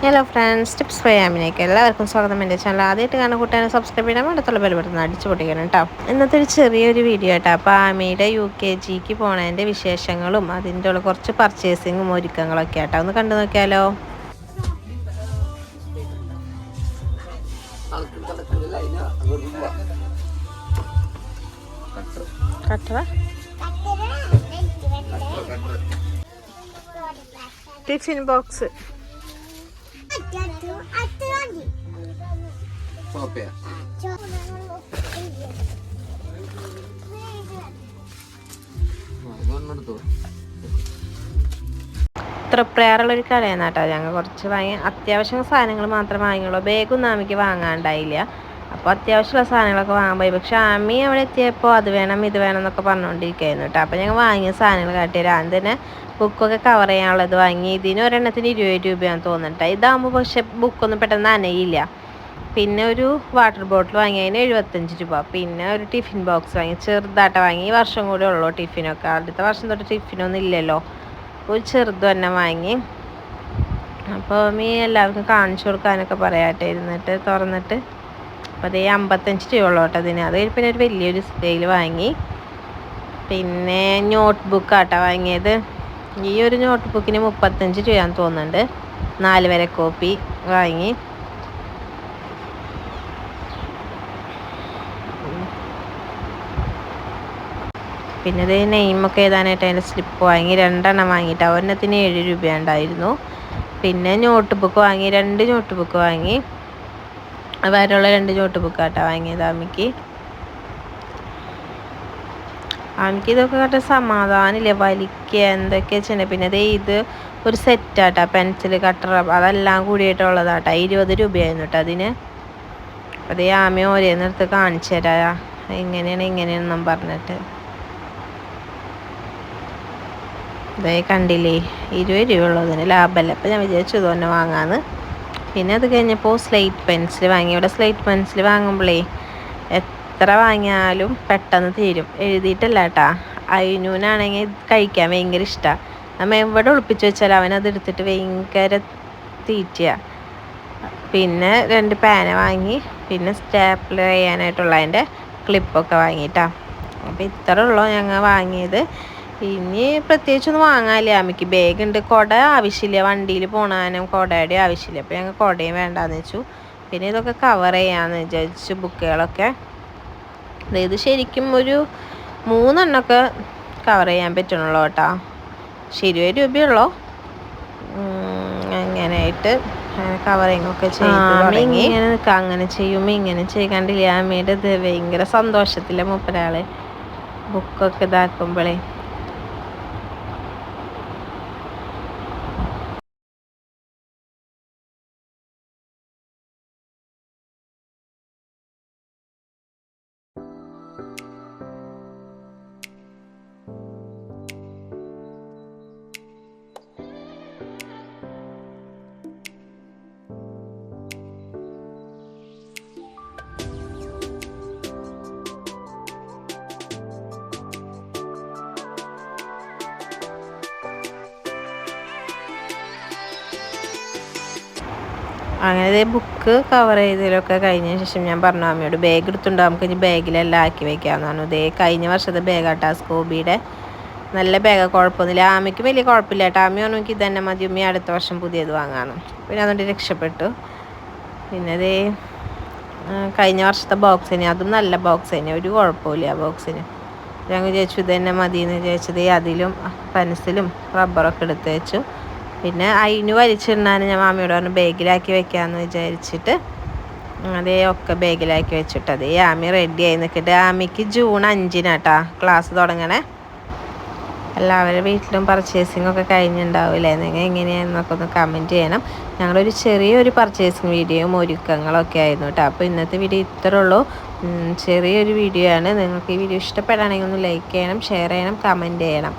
Hello friends tips ഫയാമിനേക്ക് എല്ലാവർക്കും സ്വാഗതം. എന്റെ ചാനൽ ആദ്യമായിട്ട് കാണുന്ന കൂട്ടാനും സബ്സ്ക്രൈബ് ചെയ്യാൻ അടുത്തുള്ള ബട്ടൺ അടിച്ചു പൊട്ടിക്കണം കേട്ടോ ഇന്നത്തെ ഒരു ചെറിയൊരു വീഡിയോ കേട്ടോ അപ്പോൾ ആമയുടെ യു കെ ജിക്ക് പോണതിന്റെ വിശേഷങ്ങളും അതിന്റെ ഉള്ള കുറച്ച് പർച്ചേസിങ്ങും ഒരുക്കങ്ങളൊക്കെ കേട്ടോ ഒന്ന് കണ്ടു നോക്കിയാലോ? ടിഫിൻ ബോക്സ് സോപ്പയാ ഇതൊന്നെടുത്തോ തൃപ്രയാറുള്ള ഒരു കടയാണ് കേട്ടോ. ഞങ്ങൾ കുറച്ച് വാങ്ങി അത്യാവശ്യം സാധനങ്ങൾ മാത്രമേ വാങ്ങിയുള്ളൂ. ബേഗൊന്നും ആമിക്ക് വാങ്ങാണ്ടായില്ല. അപ്പോൾ അത്യാവശ്യമുള്ള സാധനങ്ങളൊക്കെ വാങ്ങാൻ പോയി. പക്ഷെ ആമി അവിടെ എത്തിയപ്പോൾ അത് വേണം ഇത് വേണം എന്നൊക്കെ പറഞ്ഞുകൊണ്ടിരിക്കുകയായിരുന്നു കേട്ടോ. അപ്പോൾ ഞങ്ങൾ വാങ്ങിയ സാധനങ്ങൾ കാട്ടിത്തരാം ആദ്യം തന്നെ ബുക്കൊക്കെ കവർ ചെയ്യാനുള്ളത് വാങ്ങി. ഇതിന് ഒരെണ്ണത്തിന് ഇരുപത് രൂപയാണെന്ന് തോന്നുന്നുണ്ടോ ഇതാകുമ്പോൾ പക്ഷെ ബുക്കൊന്നും പെട്ടെന്ന് നനയില്ല. പിന്നെ ഒരു വാട്ടർ ബോട്ടിൽ വാങ്ങി അതിന് എഴുപത്തഞ്ച് രൂപ. പിന്നെ ഒരു ടിഫിൻ ബോക്സ് വാങ്ങി. ചെറുതായിട്ട് വാങ്ങി. ഈ വർഷം കൂടെ ഉള്ളൂ ടിഫിനൊക്കെ അടുത്ത വർഷം തൊട്ട് ടിഫിനൊന്നും ഇല്ലല്ലോ. ഒരു ചെറുത് തന്നെ വാങ്ങി. അപ്പോൾ മീ എല്ലാവർക്കും കാണിച്ചു കൊടുക്കാനൊക്കെ പറയാട്ടെ. ഇരുന്നിട്ട് തുറന്നിട്ട്. അപ്പോൾ അതേ അമ്പത്തഞ്ച് രൂപ ഉള്ളൂ കേട്ടോ അതിന്. അത് പിന്നെ ഒരു വലിയൊരു സ്കെയിൽ വാങ്ങി. പിന്നെ നോട്ട് ബുക്ക് ആട്ടോ വാങ്ങിയത്. ഈ ഒരു നോട്ട് ബുക്കിന് മുപ്പത്തഞ്ച് രൂപയാണെന്ന് തോന്നുന്നുണ്ട്. നാല് വരെ കോപ്പി വാങ്ങി. പിന്നെ ഇത് നെയിമൊക്കെ എഴുതാനായിട്ട് അതിന്റെ സ്ലിപ്പ് വാങ്ങി രണ്ടെണ്ണം വാങ്ങിയിട്ട് ഒരെണ്ണത്തിന് ഏഴ് രൂപ ഉണ്ടായിരുന്നു. പിന്നെ നോട്ട് ബുക്ക് വാങ്ങി രണ്ട് നോട്ട് ബുക്ക് വാങ്ങി വരെയുള്ള രണ്ട് നോട്ട് ബുക്ക് ആട്ടാ വാങ്ങിയത് അമ്മയ്ക്ക് അമ്മയ്ക്ക് ഇതൊക്കെ കേട്ട സമാധാനമില്ല വലിക്കുക എന്തൊക്കെ ചെയ്യണേ. പിന്നെ ദേ ഇത് ഒരു സെറ്റാട്ടാ പെൻസിൽ കട്ടർ അതെല്ലാം കൂടിയിട്ടുള്ളതാട്ടാ ഇരുപത് രൂപയായിരുന്നു കേട്ടോ അതിന്. അതേ ആമി നിർത്ത് കാണിച്ചു തരാ എങ്ങനെയാണ് ഇങ്ങനെയാണെന്നും പറഞ്ഞിട്ട്. ഇതേ കണ്ടില്ലേ ഇരുപത് രൂപ ഉള്ളതിന് ലാഭമല്ല? അപ്പോൾ ഞാൻ വിചാരിച്ചു ഇത് തന്നെ വാങ്ങാമെന്ന് പിന്നെ അത് കഴിഞ്ഞപ്പോൾ സ്ലേറ്റ് പെൻസിൽ വാങ്ങി. ഇവിടെ സ്ലേറ്റ് പെൻസിൽ വാങ്ങുമ്പോഴേ എത്ര വാങ്ങിയാലും പെട്ടെന്ന് തീരും. എഴുതിയിട്ടല്ല കേട്ടാ. അയിനൂനാണെങ്കിൽ കഴിക്കാൻ ഭയങ്കര ഇഷ്ടമാണ് നമ്മൾ എവിടെ ഒളിപ്പിച്ച് വെച്ചാൽ അവൻ അത് എടുത്തിട്ട് ഭയങ്കര തീറ്റയാണ് പിന്നെ രണ്ട് പാന വാങ്ങി. പിന്നെ സ്റ്റാപ്പിൾ ചെയ്യാനായിട്ടുള്ള അതിന്റെ ക്ലിപ്പൊക്കെ വാങ്ങിയിട്ടാണ് അപ്പോൾ ഇത്ര ഉള്ളൂ ഞങ്ങൾ വാങ്ങിയത്. ഇനി പ്രത്യേകിച്ചൊന്നും വാങ്ങാനില്ല. അമ്മയ്ക്ക് ബാഗ് ഉണ്ട് കുട ആവശ്യമില്ല. വണ്ടിയിൽ പോണാനും കുടയുടെ ആവശ്യമില്ല. അപ്പോൾ ഞങ്ങൾ കുടയും വേണ്ടാന്ന് വെച്ചു. പിന്നെ ഇതൊക്കെ കവർ ചെയ്യാമെന്ന് വിചാരിച്ചു ബുക്കുകളൊക്കെ. ഇത് ശരിക്കും ഒരു മൂന്നെണ്ണമൊക്കെ കവർ ചെയ്യാൻ പറ്റണുള്ളൂ കേട്ടോ. ഇരുപത് രൂപയുള്ളൂ. അങ്ങനെയായിട്ട് കവറിങ്ങൊക്കെ ചെയ്ത് ഇങ്ങനെ നിൽക്കുക അങ്ങനെ ചെയ്യുമ്പോൾ ഇങ്ങനെ ചെയ്യാണ്ടില്ല. അമ്മയുടെ ഇത് ഭയങ്കര സന്തോഷത്തിലെ മൂപ്പരാൾ. ബുക്കൊക്കെ ഇതാക്കുമ്പോഴേ Thank you. അങ്ങനെ ബുക്ക് കവർ ചെയ്തതിലൊക്കെ കഴിഞ്ഞ ശേഷം ഞാൻ പറഞ്ഞു അമ്മയോട് ബാഗ് എടുത്തുണ്ടോ നമുക്ക് ഇനി ബാഗിലെല്ലാം ആക്കി വെക്കാമെന്ന് പറഞ്ഞു. ഇതേ കഴിഞ്ഞ വർഷത്തെ ബാഗാട്ടാ സ്കൂബിയുടെ നല്ല ബാഗ് കുഴപ്പമൊന്നുമില്ല. ആമയ്ക്ക് വലിയ കുഴപ്പമില്ല കേട്ടോ ആമി പറഞ്ഞു എനിക്ക് ഇതന്നെ മതി ഉമ്മി അടുത്ത വർഷം പുതിയത് വാങ്ങാമെന്ന് പിന്നെ അതുകൊണ്ട് രക്ഷപ്പെട്ടു. പിന്നെ അതേ കഴിഞ്ഞ വർഷത്തെ ബോക്സ് തന്നെ അതും നല്ല ബോക്സ് തന്നെ ഒരു കുഴപ്പമില്ല ആ ബോക്സിന് ഞങ്ങൾ വിചാരിച്ചു ഇത് തന്നെ മതി എന്ന് വിചാരിച്ചത് അതിലും പെൻസിലും റബ്ബറൊക്കെ എടുത്ത് വെച്ചു. പിന്നെ അതിന് വലിച്ചിരുന്നാലും ഞാൻ മാമിയോട് പറഞ്ഞു ബാഗിലാക്കി വെക്കാമെന്ന് വിചാരിച്ചിട്ട് അതേ ഒക്കെ ബാഗിലാക്കി വെച്ചിട്ട് അതേ ആമി റെഡി ആയി നിൽക്കട്ടെ. ആമിക്ക് ജൂൺ അഞ്ചിനാട്ടാ ക്ലാസ് തുടങ്ങണേ. എല്ലാവരുടെ വീട്ടിലും പർച്ചേസിംഗ് ഒക്കെ കഴിഞ്ഞിട്ടുണ്ടാവില്ലേ നിങ്ങൾ എങ്ങനെയാണെന്നൊക്കെ ഒന്ന് കമന്റ് ചെയ്യണം. ഞങ്ങളൊരു ചെറിയൊരു പർച്ചേസിങ് വീഡിയോയും ഒരുക്കങ്ങളൊക്കെ ആയിരുന്നു കേട്ടോ അപ്പോൾ ഇന്നത്തെ വീഡിയോ ഇത്രേ ഉള്ളൂ. ചെറിയൊരു വീഡിയോ ആണ്. നിങ്ങൾക്ക് ഈ വീഡിയോ ഇഷ്ടപ്പെടുകയാണെങ്കിൽ ഒന്ന് ലൈക്ക് ചെയ്യണം ഷെയർ ചെയ്യണം കമന്റ് ചെയ്യണം.